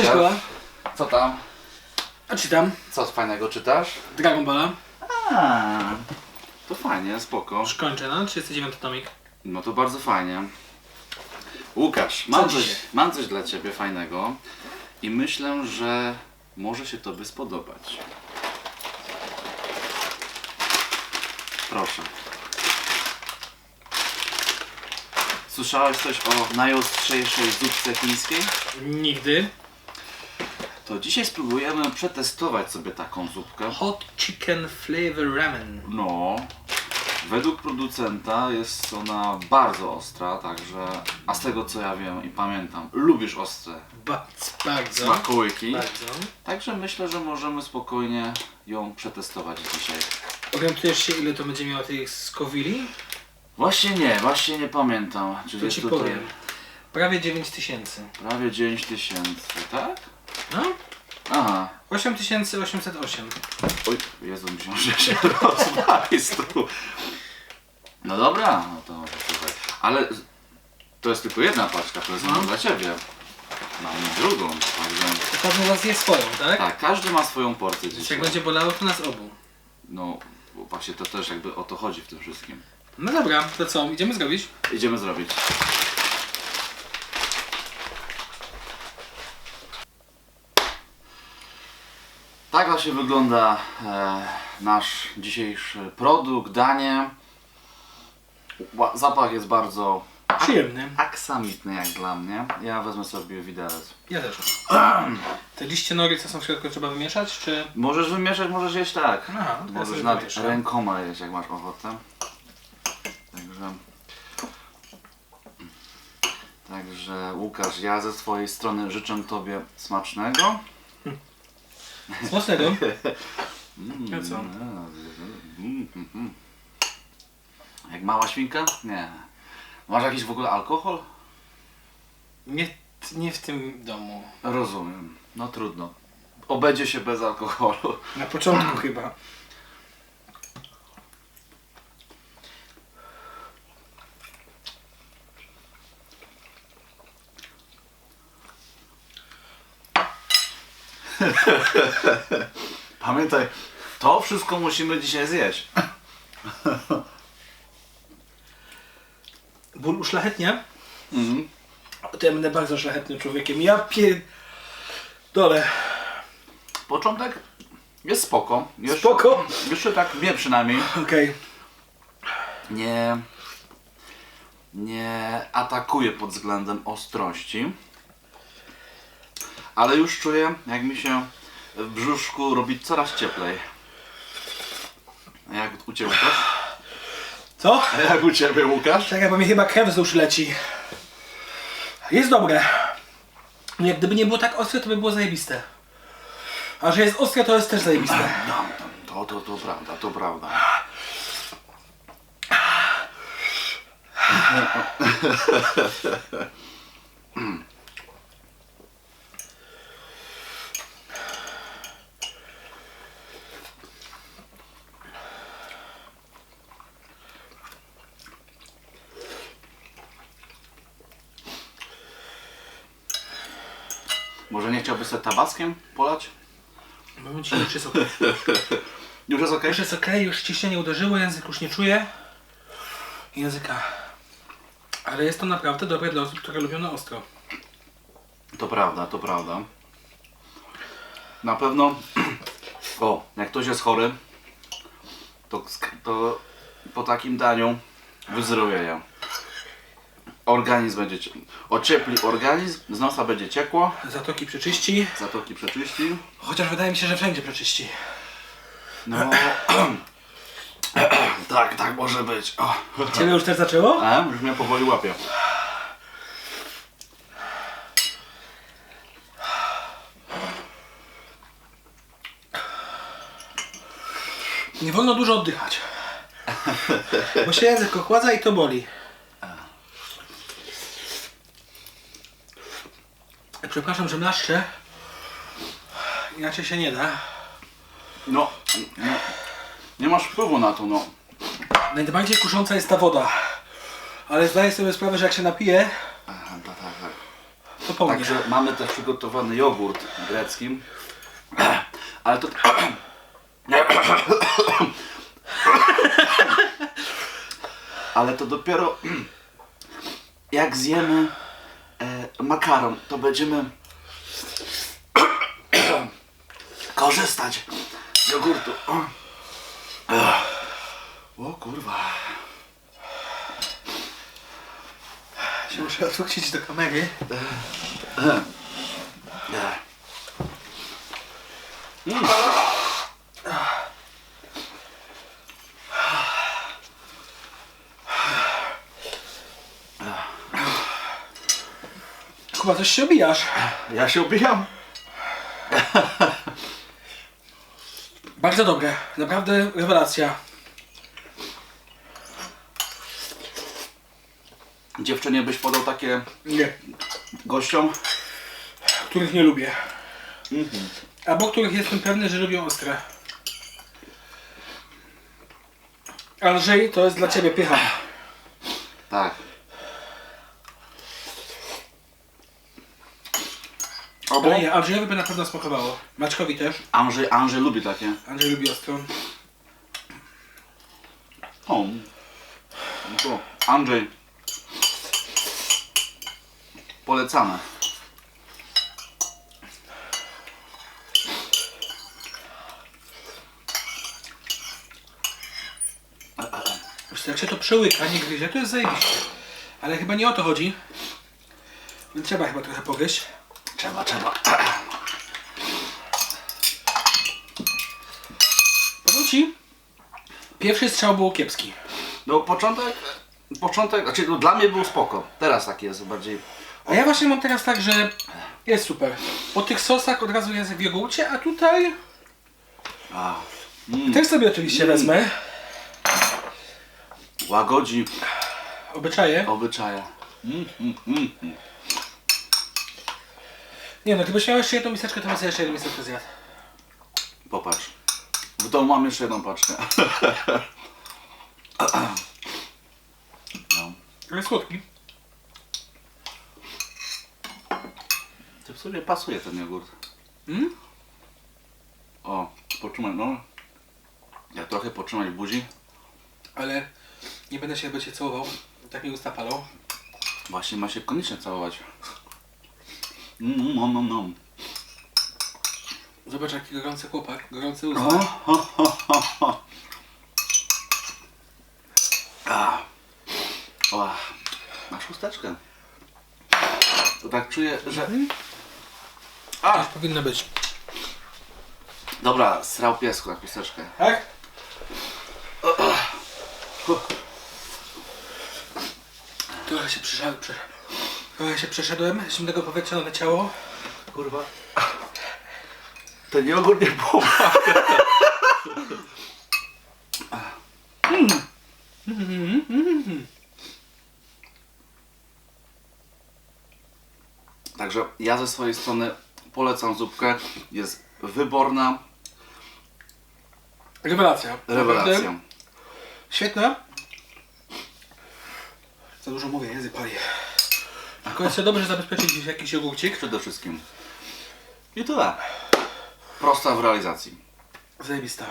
Cześć Kola. Co tam? A czytam. Co fajnego czytasz? Dragon Balla. A, to fajnie, spoko. Już kończę, no? 39 tomik. No to bardzo fajnie. Łukasz, mam Co coś, dzisiaj? mam coś dla Ciebie fajnego i myślę, że może się Tobie spodobać. Proszę. Słyszałeś coś o najostrzejszej zupce chińskiej? Nigdy. To dzisiaj spróbujemy przetestować sobie taką zupkę. Hot Chicken Flavor Ramen. No, według producenta jest ona bardzo ostra, także, a z tego co ja wiem i pamiętam, lubisz ostre Ba bardzo. smakołyki, Bardzo. także myślę, że możemy spokojnie ją przetestować dzisiaj. Orientujesz się ile to będzie miało tych skowili? Właśnie nie, właśnie nie pamiętam, czy To jest ci tutaj powiem. Prawie 9000. prawie 9 tysięcy, tak? No? Aha, 8808. oj, Jezu, myślałem, że się rozmajstru. No dobra, no to słuchaj, ale to jest tylko jedna paczka, to jest No. dla Ciebie. Mam drugą, także... To każdy z nas je swoją, tak? Tak, każdy ma swoją porcję Więc dzisiaj. jak będzie bolało, to nas obu. No, bo właśnie to też jakby o to chodzi w tym wszystkim. No dobra, to co? Idziemy zrobić? Idziemy zrobić. Tak właśnie wygląda e, nasz dzisiejszy produkt, danie. Zapach jest bardzo Przyjemny. aksamitny jak dla mnie. Ja wezmę sobie widelec. Ja też. Te liście nory, co są w środku, trzeba wymieszać, czy... Możesz wymieszać, możesz jeść tak. Aha, ja możesz sobie nad wymieszam. rękoma jeść, jak masz ochotę. Także... Także Łukasz, ja ze swojej strony życzę Tobie smacznego. Smacznego. Mm, A co? mm, mm, mm. Jak mała świnka? Nie. Masz jakiś w ogóle alkohol? Nie, nie w tym domu. Rozumiem. No trudno. Obędzie się bez alkoholu. Na początku chyba. Pamiętaj, to wszystko musimy dzisiaj zjeść. Ból uszlachetnia? Mhm. To ja będę bardzo szlachetnym człowiekiem. Ja pier... Dole. Początek jest spoko. Jeszcze, Spoko? Jeszcze tak mnie przynajmniej Okej. nie, nie atakuje pod względem ostrości. Ale już czuję, jak mi się w brzuszku robi coraz cieplej. A Jak u Ciebie też? Co? A jak u Ciebie Łukasz? Czekaj, bo mi chyba krew uszy leci. Jest dobre. Jak gdyby nie było tak ostre, to by było zajebiste. A że jest ostre, to jest też zajebiste. No, to, to, to prawda, to prawda. Może nie chciałbyś sobie tabaskiem polać? Moment, ci już jest okej. Już jest ok? Już jest okej, już ciśnienie uderzyło, język już nie czuje. Języka. Ale jest to naprawdę dobre dla osób, które lubią na ostro. To prawda, to prawda. Na pewno, o, jak ktoś jest chory, to, to po takim daniu wyzdrowieje. Organizm będzie, cie- ociepli organizm, z nosa będzie ciekło, Zatoki przeczyści. zatoki przeczyści. Chociaż wydaje mi się, że wszędzie przeczyści. No, tak, tak może być. O. Ciebie już też zaczęło? A, już mnie powoli łapie. Nie wolno dużo oddychać. Bo się język ochładza i to boli. Przepraszam, że mlaszczę. Inaczej się nie da. No, no, nie masz wpływu na to, no. Najbardziej kusząca jest ta woda. Ale zdaję sobie sprawę, że jak się napiję, Aha, tak, tak, tak. to po mnie. Także mamy też przygotowany jogurt grecki. Ale to... Ale to dopiero jak zjemy makaron, to będziemy korzystać z jogurtu. O kurwa. Się muszę odwrócić do kamery. Nie. Chyba coś się obijasz. Ja się obijam. Bardzo dobre. Naprawdę rewelacja. Dziewczynie byś podał takie Nie. gościom? Których nie lubię. Albo których jestem pewny, że lubią ostre. Andrzej, to jest dla ciebie pycha. Tak. Ale Albo nie, Andrzejowi by na pewno smakowało. Maćkowi też. Andrzej, Andrzej lubi takie. Andrzej lubi ostrą. O. No to Andrzej. Wiesz co, jak się to przełyka, nie gryzie, to jest zajebiście. Ale chyba nie o to chodzi. Trzeba chyba trochę pogryźć. Trzeba, trzeba. Powiem ci, pierwszy strzał był kiepski. No początek, początek, znaczy no, dla mnie był spoko. Teraz taki jest bardziej. A ja właśnie mam teraz tak, że jest super. Po tych sosach od razu jest w jogurcie, a tutaj A, mm, też sobie oczywiście wezmę. łagodzi Obyczaje. obyczaje. Mm, mm, mm, mm. Nie no, gdybyś miał jeszcze jedną miseczkę, to bym sobie jeszcze jedną miseczkę zjadł. Popatrz. W domu mam jeszcze jedną paczkę. No. Ale słodki. To w sumie pasuje ten jogurt. Mm? O, potrzymaj, no. Jak trochę potrzymać w buzi. Ale nie będę się będzie całował. Tak mi usta palą. Właśnie ma się koniecznie całować. Mm, no, no, no. Zobacz jaki gorący chłopak, gorący usta. O, ho, ho, ho, ho. A. O, masz chusteczkę. To tak czuję, że... A, Tak powinno być. dobra, srał piesku na chusteczkę. Tak? Trochę się przeszedłem. Prze... Trochę się przeszedłem, zimnego powietrza naleciało. Kurwa. Ten jogurt nie pomaga. Także ja ze swojej strony polecam zupkę. Jest wyborna Rewelacja. rewelacja. Naprawdę Świetna. Za dużo mówię, język pali. Tylko jest dobrze zabezpieczyć jakiś jogurcik. Przede wszystkim. I tyle. Prosta w realizacji. Zajebista.